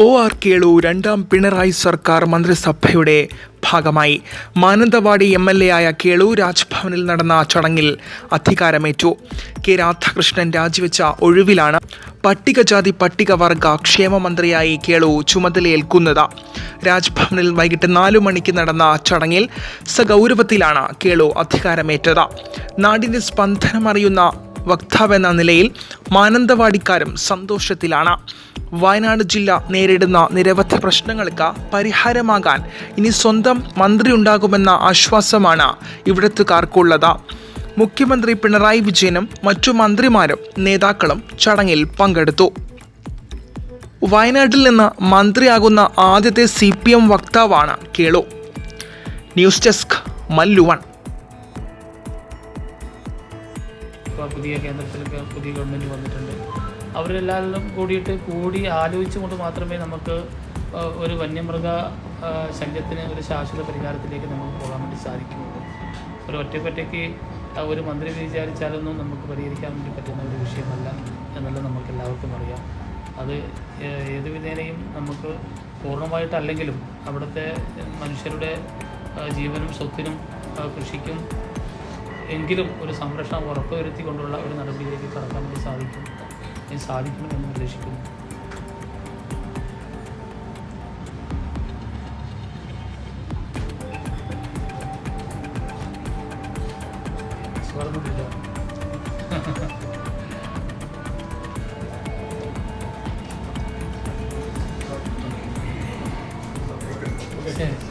O R Kelu രണ്ടാം പിണറായി സർക്കാർ മന്ത്രിസഭയുടെ ഭാഗമായി. മാനന്തവാടി എം എൽ എ ആയ കേളു രാജ്ഭവനിൽ നടന്ന ചടങ്ങിൽ അധികാരമേറ്റു. കെ രാധാകൃഷ്ണൻ രാജിവെച്ച ഒഴിവിലാണ് പട്ടികജാതി പട്ടികവർഗ ക്ഷേമ മന്ത്രിയായി കേളു ചുമതലയേൽക്കുന്നത്. രാജ്ഭവനിൽ വൈകിട്ട് നാലു മണിക്ക് നടന്ന ചടങ്ങിൽ സഗൗരവത്തിലാണ് കേളു അധികാരമേറ്റത്. നാടിന്റെ സ്പന്ദനമറിയുന്ന വക്താവെന്ന നിലയിൽ മാനന്തവാടിക്കാരും സന്തോഷത്തിലാണ്. വയനാട് ജില്ല നേരിടുന്ന നിരവധി പ്രശ്നങ്ങൾക്ക് പരിഹാരമാകാൻ ഇനി സ്വന്തം മന്ത്രി ഉണ്ടാകുമെന്ന ആശ്വാസമാണ് ഇവിടത്തുകാർക്കുള്ളത്. മുഖ്യമന്ത്രി പിണറായി വിജയനും മറ്റു മന്ത്രിമാരും നേതാക്കളും ചടങ്ങിൽ പങ്കെടുത്തു. വയനാട്ടിൽ നിന്ന് മന്ത്രിയാകുന്ന ആദ്യത്തെ സി പി എം വക്താവാണ് കേളു. ന്യൂസ് ഡെസ്ക് മല്ലുവൺ പുതിയ കേന്ദ്രത്തിലൊക്കെ പുതിയ വന്നിട്ടുണ്ട്. അവരെല്ലാവരും കൂടിയിട്ട് കൂടി ആലോചിച്ചുകൊണ്ട് മാത്രമേ നമുക്ക് ഒരു വന്യമൃഗ ശല്യത്തിന് ഒരു ശാശ്വത പരിഹാരത്തിലേക്ക് നമുക്ക് പോകാൻ വേണ്ടി സാധിക്കുന്നുള്ളൂ. ഒരു ഒറ്റയ്ക്കൊറ്റയ്ക്ക് ഒരു മന്ത്രി വിചാരിച്ചാലൊന്നും നമുക്ക് പരിഹരിക്കാൻ വേണ്ടി പറ്റുന്ന ഒരു വിഷയമല്ല എന്നുള്ളത് നമുക്ക് എല്ലാവർക്കും അറിയാം. അത് ഏത് വിധേനയും നമുക്ക് പൂർണമായിട്ടല്ലെങ്കിലും അവിടുത്തെ മനുഷ്യരുടെ ജീവനും സ്വത്തിനും കൃഷിക്കും എങ്കിലും ഒരു സംരക്ഷണം ഉറപ്പുവരുത്തിക്കൊണ്ടുള്ള ഒരു നടപടിയിലേക്ക് കടക്കാൻ വേണ്ടി സാധിക്കും. E sabit mi birleşik mi? Sıvarı bu güzel. Okay.